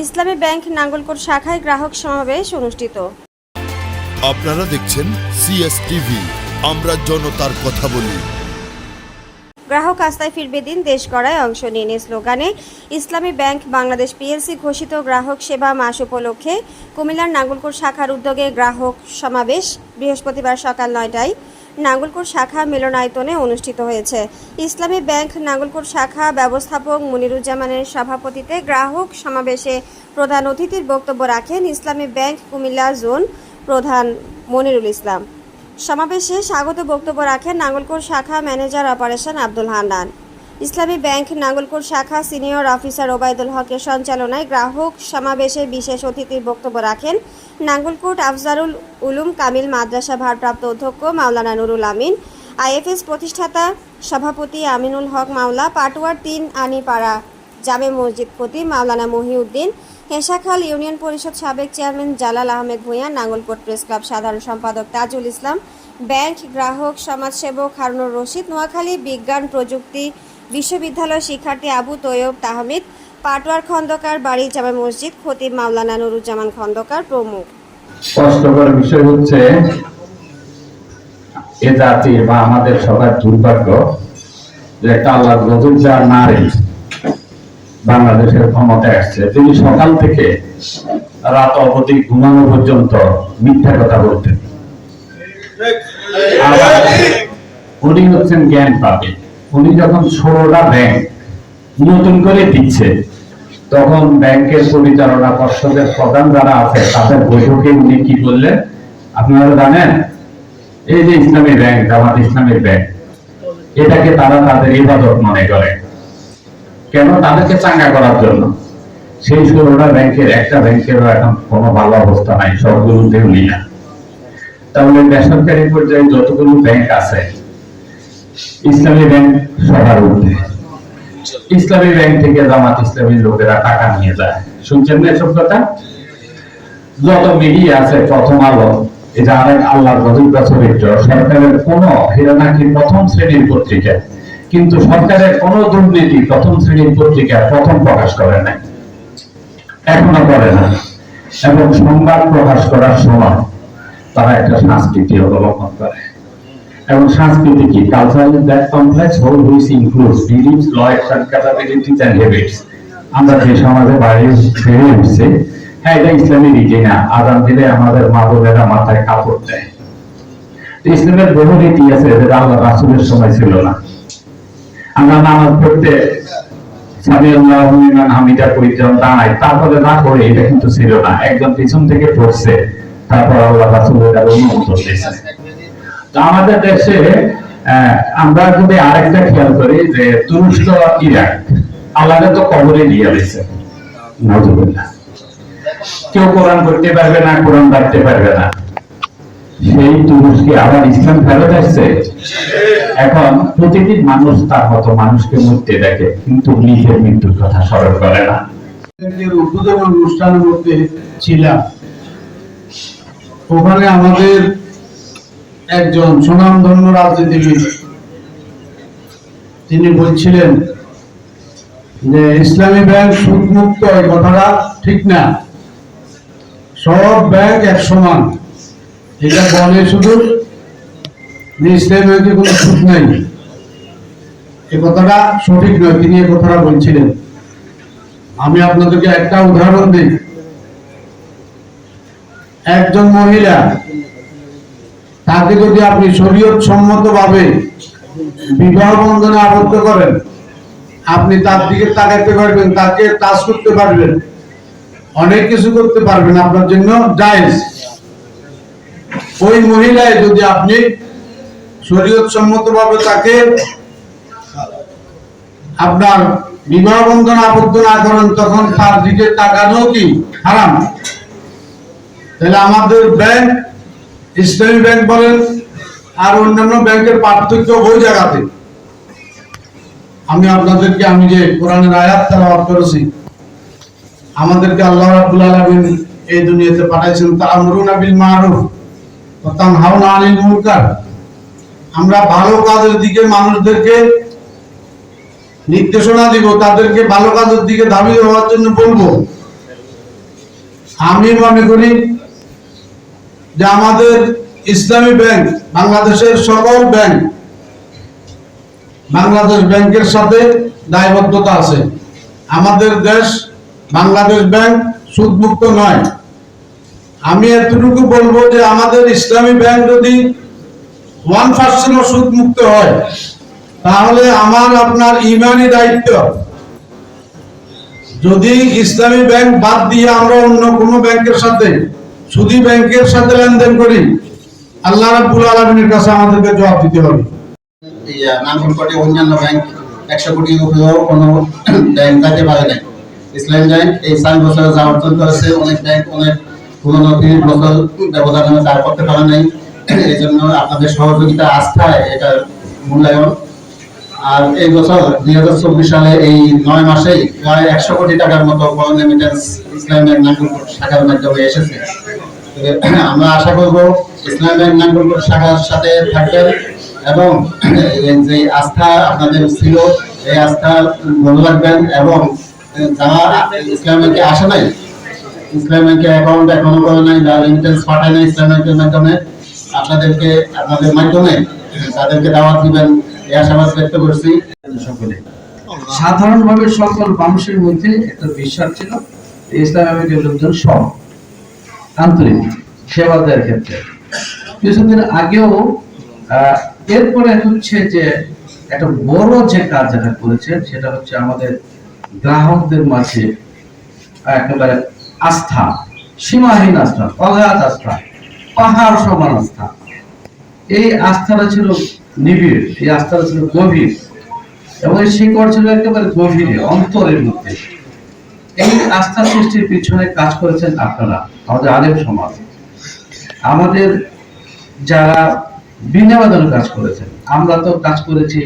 ইসলামী bank Nangalkot শাখায় গ্রাহক সমাবেশ অনুষ্ঠিত। আপনারা দেখছেন সিএস টিভি আমরা জনতার কথা বলি। গ্রাহক আস্থায় ফিরবে দিন দেশ গড়ায় অংশ নিন স্লোগানে ইসলামী ব্যাংক বাংলাদেশ পিএলসি ঘোষিত গ্রাহক সেবা মাস উপলক্ষে কুমিল্লার নাঙ্গলকোট শাখার উদ্যোগে গ্রাহক সমাবেশ বৃহস্পতিবার সকাল নয়টায়। নাঙ্গলকোট শাখা মিলনায়তনে অনুষ্ঠিত হয়েছে। ইসলামী ব্যাংক নাঙ্গলকোট শাখা ব্যবস্থাপক মনিরুজ্জামানের সভাপতিতে গ্রাহক সমাবেশে প্রধান অতিথির বক্তব্য রাখেন ইসলামী ব্যাংক কুমিল্লা জোন প্রধান মনিরুল ইসলাম। সমাবেশে স্বাগত বক্তব্য রাখেন নাঙ্গলকোট শাখা ম্যানেজার অপারেশন আব্দুল হান্নান। ইসলামী ব্যাংক নাঙ্গলকোট শাখা সিনিয়র অফিসার ওবায়দুল হকের সঞ্চালনায় গ্রাহক সমাবেশে বিশেষ অতিথির বক্তব্য রাখেন নাঙ্গলকোট আফজারুল উলুম কামিল মাদ্রাসা ভারপ্রাপ্ত অধ্যক্ষ মাওলানা নুরুল আমিন, আইএফএস প্রতিষ্ঠাতা সভাপতি আমিনুল হক মাওলা পাটুয়ার তিন আনিপাড়া জামে মসজিদ খতি মাওলানা মহিউদ্দিন, হেসাখাল ইউনিয়ন পরিষদ সাবেক chairman Jalal Ahmed Bhuiyan, Nangalkot press club সাধারণ সম্পাদক তাজুল ইসলাম, ব্যাংক গ্রাহক সমাজসেবক হারুনুর রশিদ, নোয়াখালী বিজ্ঞান প্রযুক্তি বিশ্ববিদ্যালয় শিক্ষার্থী আবু তৈয়ব তাহমিদ পাটোয়ার খন্দকার বাড়ি জামে মসজিদ খতিব মাওলানা নুরুজ্জামান খন্দকার প্রমুখ। কষ্টকর বিষয় হচ্ছে এ জাতির বা আমাদের সবার দুর্ভাগ্য যে একটা আল্লাহ গজব যার নারী বাংলাদেশের ক্ষমতায় আসছে। তিনি সকাল থেকে রাত অবধি ঘুমানো পর্যন্ত মিথ্যা কথা বলতেন। আবার উনি হচ্ছেন জ্ঞান পাবে উনি যখন ষোলোটা ব্যাংক নতুন করে দিচ্ছে, তখন ব্যাংকের পরিচালনা পর্ষদের প্রধান যারা আছে, তাদের বৈঠকে উনি কি বললেন? আপনারা জানেন, এই যে ইসলামী ব্যাংক, জামাত ইসলামী ব্যাংক, এটাকে তারা তাদের ইবাদত মনে করে। কেন? তাদেরকে চাঙ্গা করার জন্য। সেই ষোলোটা ব্যাংকের, একটা ব্যাংকেরও এখন কোনো ভালো অবস্থা নাই সবগুলো দেউলিয়া তাহলে বেসরকারি পর্যায়ে যতগুলো ব্যাংক আছে ইসলামী ব্যাংক সবার ঊর্ধ্বে ইসলামী ব্যাংক থেকে জামাত ইসলামী লোকেরা টাকা নিয়ে যায়। শুনছেন না এসব কথা? যত মিডিয়া আছে, প্রথম আলো এটা আরেক আল্লাহর সরকারের নাকি প্রথম শ্রেণির পত্রিকা। কিন্তু সরকারের কোন দুর্নীতি প্রথম শ্রেণির পত্রিকা প্রথম প্রকাশ করে নাই। এখনও করে না। এবং সংবাদ প্রকাশ করার সময় তারা একটা সংস্কৃতি অবলম্বন করে। এবং সংস্কৃতি কি cultural that complex whole which includes beliefs capabilities and habits আমরা যে সমাজে বাইরে উঠছি হ্যাঁ এটা ইসলামী রীতি না। দিলে আমাদের মা বোনেরা মাথায় কাপড় দেয়। ইসলামের বহু রীতি আছে যেটা আল্লাহ রাসুলের সময় ছিল না। আমরা নামাজ পড়তে তারপরে না করে এটা কিন্তু ছিল না। একজন পিছন থেকে পড়ছে, তারপর আল্লাহ রাসুলের অনুমোদন দিয়েছে আমাদের দেশে আমরা যদি আরেকটা খেয়াল করি যে তুরস্ক ইরাক আল্লাহকে তো কবরে দিয়েছে। নাউজুবিল্লাহ কেউ কোরআন করতে পারবে না, কোরআন রাখতে পারবে না। সেই তুরস্কে আবার ইসলাম ফেরত আসছে এখন প্রতিটি মানুষ তার মতো মানুষকে মরতে দেখে, কিন্তু নিজের মৃত্যুর কথা স্মরণ করে না। উদ্বোধন অনুষ্ঠানের মধ্যে ছিলাম। ওখানে আমাদের একজন সুনামধন্য রাজনীতিবিদ, তিনি বলছিলেন যে ইসলামী ব্যাংক সুদ মুক্ত এই কথাটা ঠিক না। সব ব্যাংক এক সমান। এটা বলে শুধু যে ইসলামী ব্যাংকে কোনো সুদ নেই। এ কথাটা সঠিক নয়, তিনি এ কথাটা বলছিলেন। আমি আপনাদেরকে একটা উদাহরণ দিই। একজন মহিলা তাকে যদি আপনি শরীয়ত সম্মত ভাবে বিবাহ বন্ধনে আবদ্ধ করেন, আপনি তার দিকে তাকাতে পারবেন, তাকে টাচ করতে পারবেন, অনেক কিছু করতে পারবেন, আপনার জন্য জায়েজ। ওই মহিলায় যদি আপনি শরীয়ত সম্মত ভাবে তাকে আপনার বিবাহ বন্ধন আবদ্ধ না করেন, তখন তার দিকে তাকানো কি হারাম? তাহলে আমাদের ব্যাংক ইসলামী ব্যাংক বলেন আর অন্যান্য ব্যাংকের পার্থক্য ওই জায়গাতে। আমি আপনাদেরকে, আমি যে কোরআনের আয়াত তেলাওয়াত করেছি, আমাদেরকে আল্লাহ রাব্বুল আলামিন এই দুনিয়াতে পাঠাইছেন, তা'মুরুনা বিল মারুফ ওয়া তানহাউনা আনিল মুনকার। আমরা ভালো কাজের দিকে মানুষদেরকে নির্দেশনা দিব, তাদেরকে ভালো কাজের দিকে ধাবিত হওয়ার জন্য বলব। আমি মনে করি যে আমাদের ইসলামী ব্যাংক, বাংলাদেশের সকল ব্যাংক, বাংলাদেশ ব্যাংকের সাথে দায়বদ্ধতা আছে। আমাদের দেশ বাংলাদেশ ব্যাংক সুদমুক্ত নয়। আমি এতটুকু বলব যে আমাদের ইসলামী ব্যাংক যদি ওয়ান পার্সেন্ট সুদ মুক্ত হয়, তাহলে আমার, আপনার ইমানি দায়িত্ব। যদি ইসলামী ব্যাংক বাদ দিয়ে আমরা অন্য কোনো ব্যাংকের সাথে সুদী ব্যাংকের সাথে লেনদেন করি, আল্লাহ রাব্বুল আলামিনের কাছে আমাদেরকে জবাব দিতে হবে। নাঙ্গলকোটে অন্যান্য ব্যাংক একশো কোটি উপরেও কোনো ব্যাংক থাকতে পারে নাই। ইসলাম ব্যাংক এই চার বছরে যা অর্জন করেছে, অনেক ব্যাংক অনেক পুরোনো তিরিশ বছর ব্যবধানে তার করতে পারে নাই। এই জন্য আপনাদের সহযোগিতা আস্থায় এটা মূল্যায়ন আর এই বছর দুই হাজার চব্বিশ সালে এই নয় মাসেই প্রায় একশো কোটি টাকার মতো ইসলাম ব্যাংক শাখার মাধ্যমে এসেছে। আমরা আশা করব ইসলাম ব্যাংক নাঙ্গলকোট শাখার সাথে থাকবেন এবং যে আস্থা আপনাদের ছিল, এই আস্থা মনে রাখবেন এবং যারা ইসলাম ব্যাংকে আসে নাই ইসলাম ব্যাংকে অ্যাকাউন্ট এখনও করে নাই বা রেমিটেন্স পাঠায় নাই ইসলাম ব্যাংকের মাধ্যমে, আপনাদেরকে, আপনাদের মাধ্যমে তাদেরকে দাওয়াত দিবেন সকলে। সাধারণভাবে সকল মানুষের মধ্যে একটা বিশ্বাস ছিল ইসলাম আমেরিকার লোকজন সব আন্তরিক, সেবা দেওয়ার ক্ষেত্রে। কিছুদিন আগেও এরপরে হচ্ছে যে একটা বড় যে কাজ যেটা করেছে, সেটা হচ্ছে আমাদের গ্রাহকদের মাঝে একেবারে আস্থা, সীমাহীন আস্থা, অগাধ আস্থা, পাহাড় সমান আস্থা। এই আস্থাটা ছিল নিবিড় আস্থাটা ছিল গভীর এবং একেবারে গভীরে, অন্তরের মধ্যে। এই আস্থা সৃষ্টির পিছনে কাজ করেছেন আপনারা, আমাদের সমাজ। আমাদের যারা কাজ করেছেন, আমরা তো কাজ করেছি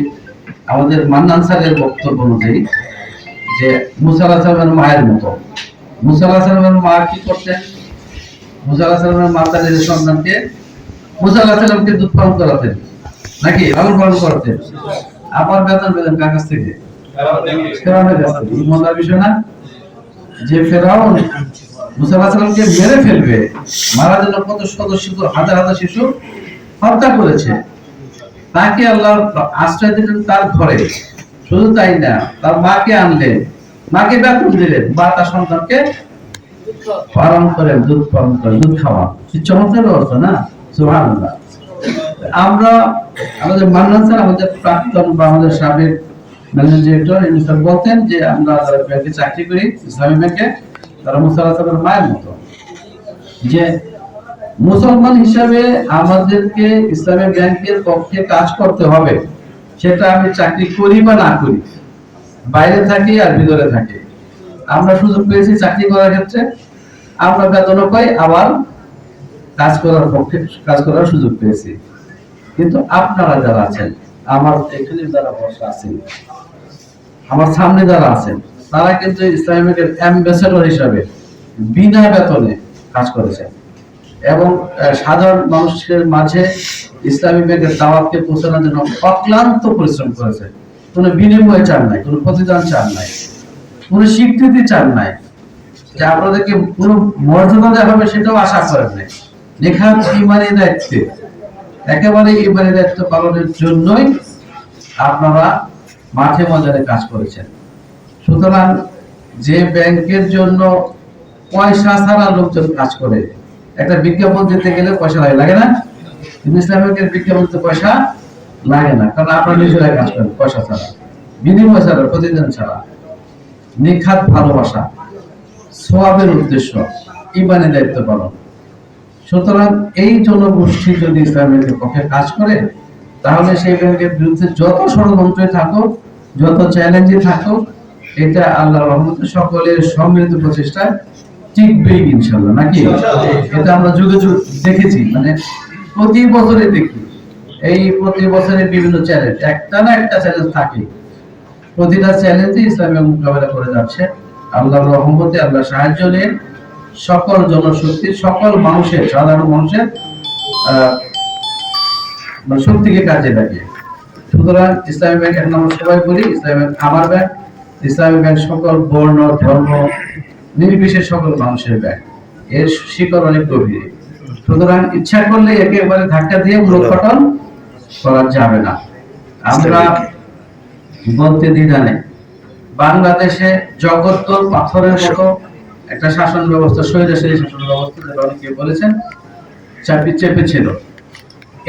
আমাদের মান্নান স্যারের বক্তব্য অনুযায়ী যে মুসাল্লাহ সাহেবের মায়ের মতো। মুসাল্লাহ সাহেবের মা কি করতেন? মুসাল্লাহ সাহেবের মা তাদের সন্তানকে, মুসাল্লাহ সাল্লামকে দুধ করাতেন। নাকি? লালন পালন করাতেন আবার বেতন পেতেন কার কাছ থেকে? ফেরাউনের কাছ থেকে। মজার বিষয় না? যে ফেরাউন মুসা আলাহিস সাল্লামকে মেরে ফেলবে মারা জন্য কত শত শিশু, হাজার হাজার শিশু হত্যা করেছে। তাকে আল্লাহ আশ্রয় দিলেন তার ঘরে। শুধু তাই না, তার মাকে আনলেন, মাকে বেতন দিলেন, মা তার সন্তানকে পালন করে দুধ পালন করে দুধ খাওয়া চমৎকার অর্থ না? সুবহানাল্লাহ। আমরা আমাদের স্যার আমাদের প্রাক্তন বা আমাদের সাবেক ইনি স্যার বলতেন যে আমরা ব্যাংকে চাকরি করি, ইসলামী ব্যাংকে। তারা মায়ের মতো। যে মুসলমান হিসাবে আমাদেরকে ইসলামী ব্যাংকের পক্ষে কাজ করতে হবে, সেটা আমি চাকরি করি বা না করি, বাইরে থাকি আর ভিতরে থাকি। আমরা সুযোগ পেয়েছি চাকরি করার ক্ষেত্রে, আমরা পাই, আবার কাজ করার পক্ষে, কাজ করার সুযোগ পেয়েছি। কিন্তু আপনারা যারা আছেন, আমার এখানে যারা বসে আছেন, আমার সামনে যারা আছেন, তারা কিন্তু ইসলামিক অ্যাম্বাসেডর হিসাবে বিনা বেতনে কাজ করেছেন। এবং সাধারণ মানুষের মাঝে ইসলামী ব্যাংকের দাওয়াতকে পৌঁছানোর জন্য অক্লান্ত পরিশ্রম করেছে কোনো বিনিময় চান নাই, কোনো প্রতিদান চান নাই, কোনো স্বীকৃতি চান নাই যে আপনাদেরকে কোনো মর্যাদা দেওয়া হবে সেটাও আশা করেন নাই। নেখাত ইমানি দায়িত্বে একেবারে ইমানি দায়িত্ব পালনের জন্যই আপনারা মাঠে ময়দানে কাজ করেছেন। সুতরাং যে ব্যাংকের জন্য পয়সা ছাড়া লোকজন কাজ করে, একটা বিজ্ঞাপন দিতে গেলে পয়সা লাগে লাগে না? ইসলাম ব্যাংকের বিজ্ঞাপন তো পয়সা লাগে না, কারণ আপনারা নিজেরাই কাজ করেন পয়সা ছাড়া। বিনিময় ছাড়া, প্রতিদিন ছাড়া। নিখাত ভালোবাসা, সোয়াবের উদ্দেশ্য, ইমানের দায়িত্ব পালন। সুতরাং এই জনগোষ্ঠী যদি ইসলামের পক্ষে কাজ করে তাহলে সেই ব্যাংকের বিরুদ্ধে যত ষড়যন্ত্রে থাকুক যত চ্যালেঞ্জে থাকুক এটা আল্লাহ রহমতে সকলের সম্মিলিত প্রচেষ্টায় টিকবেই ইনশাল্লাহ নাকি? এটা আমরা যুগে যুগে দেখেছি মানে প্রতি বছরে দেখি। এই প্রতি বছরে বিভিন্ন চ্যালেঞ্জ একটা না একটা চ্যালেঞ্জ থাকে। প্রতিটা চ্যালেঞ্জে ইসলামের মোকাবেলা করে যাচ্ছে। আল্লাহর রহমতে আল্লাহ সাহায্য নিয়ে সকল জনশক্তির সকল মানুষের সাধারণ মানুষের মানে শক্তিকে কাজে লাগে সুতরাং ইসলামী ব্যাংক এখন আমরা সবাই বলি ইসলামী ব্যাংক আমার ব্যাংক ইসলামী ব্যাংক সকল বর্ণ ধর্ম নির্বিশেষ সকল মানুষের ব্যাংক। এর শিকড় অনেক গভীর। সুতরাং ইচ্ছা করলে একেবারে ধাক্কা দিয়ে মূলোৎপাটন করা যাবে না। আমরা বলতে দ্বিধা নেই। বাংলাদেশে জগত্তর পাথরের মতো একটা শাসন ব্যবস্থা স্বৈরাচারী শাসন ব্যবস্থা যেটা অনেকে বলেছেন, চাপি চেপে ছিল।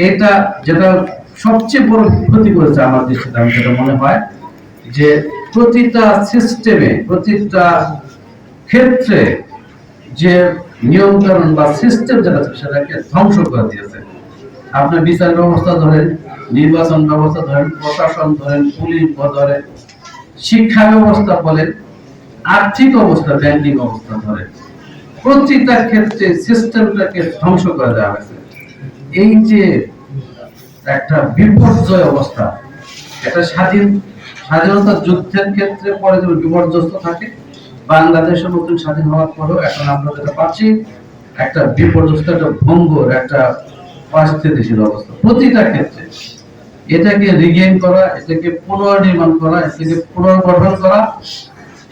এটা যেটা সবচেয়ে বড় ক্ষতি করেছে আমার দৃষ্টিতে, আমি যেটা মনে হয়, যে প্রতিটা সিস্টেমে প্রতিটা ক্ষেত্রে যে নিয়ম কানুন বা সিস্টেম যেটা সেটাকে ধ্বংস করে দিয়েছে। আপনার বিচার ব্যবস্থা ধরেন, নির্বাচন ব্যবস্থা ধরেন, প্রশাসন ধরেন, পুলিশ ধরেন শিক্ষা ব্যবস্থা বলেন আর্থিক অবস্থা, ব্যাংকিং অবস্থা ধরেন প্রতিটা ক্ষেত্রে সিস্টেমটাকে ধ্বংস করে দেওয়া হয়েছে। এই যে একটা বিপর্যয় অবস্থা একটা স্বাধীন, স্বাধীনতা যুদ্ধের ক্ষেত্রে পরে যেমন বিপর্যস্ত থাকে বাংলাদেশের নতুন স্বাধীন হওয়ার পরেও এখন আমরা যেটা পাচ্ছি, একটা বিপর্যস্ত, একটা ভঙ্গুর, একটা অস্থিতিশীল অবস্থা। প্রতিটা ক্ষেত্রে এটাকে রিগেইন করা, এটাকে পুনর্নির্মাণ করা, এটাকে পুনর্গঠন করা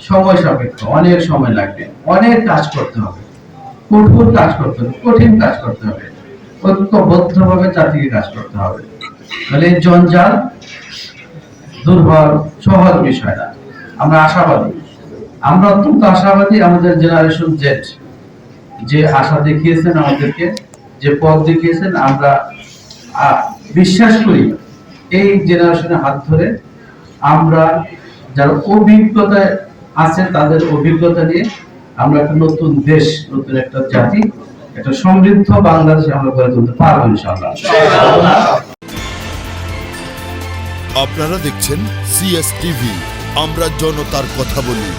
সময় সাপেক্ষ, অনেক সময় লাগবে। অনেক কাজ করতে হবে। কঠোর কাজ করতে হবে, কঠিন কাজ করতে হবে। ঐক্যবদ্ধভাবে জাতিকে কাজ করতে হবে। তাহলে জঞ্জাল দূর হওয়ার সহজ বিষয় না। আমরা আশাবাদী। আমরা অত্যন্ত আশাবাদী আমাদের জেনারেশন জেড যে আশা দেখিয়েছেন আমাদেরকে, যে পথ দেখিয়েছেন। আমরা বিশ্বাস করি এই জেনারেশনের হাত ধরে আমরা যারা অভিজ্ঞতায় আছে তাদের অভিজ্ঞতা নিয়ে আমরা একটা নতুন দেশ, নতুন একটা জাতি, একটা সমৃদ্ধ বাংলাদেশ আমরা গড়ে তুলতে পারব ইনশাআল্লাহ। আপনারা দেখছেন সিএস টিভি আমরা জনতার কথা বলি।